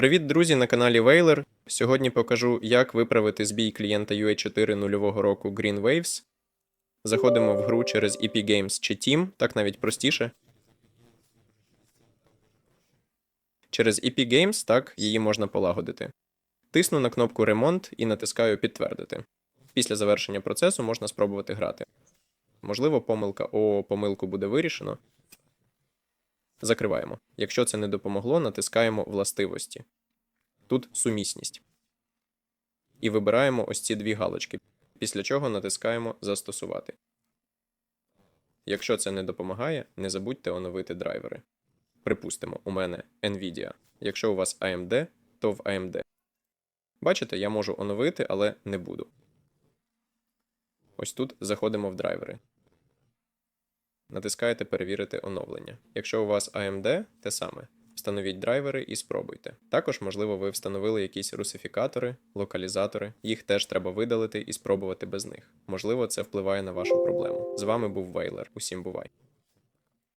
Привіт, друзі, на каналі Вейлер. Сьогодні покажу, як виправити збій клієнта UA4 нульового року Green Waves. Заходимо в гру через EP Games чи Team, так навіть простіше. Через EP Games так її можна полагодити. Тисну на кнопку Ремонт і натискаю Підтвердити. Після завершення процесу можна спробувати грати. Можливо, помилка ООО помилку буде вирішено. Закриваємо. Якщо це не допомогло, натискаємо Властивості. Тут сумісність. І вибираємо ось ці дві галочки, після чого натискаємо Застосувати. Якщо це не допомагає, не забудьте оновити драйвери. Припустимо, у мене Nvidia. Якщо у вас AMD, то в AMD. Бачите, я можу оновити, але не буду. Ось тут заходимо в драйвери. Натискаєте Перевірити оновлення. Якщо у вас AMD, те саме. Встановіть драйвери і спробуйте. Також, можливо, ви встановили якісь русифікатори, локалізатори. Їх теж треба видалити і спробувати без них. Можливо, це впливає на вашу проблему. З вами був Вейлер. Усім бувай!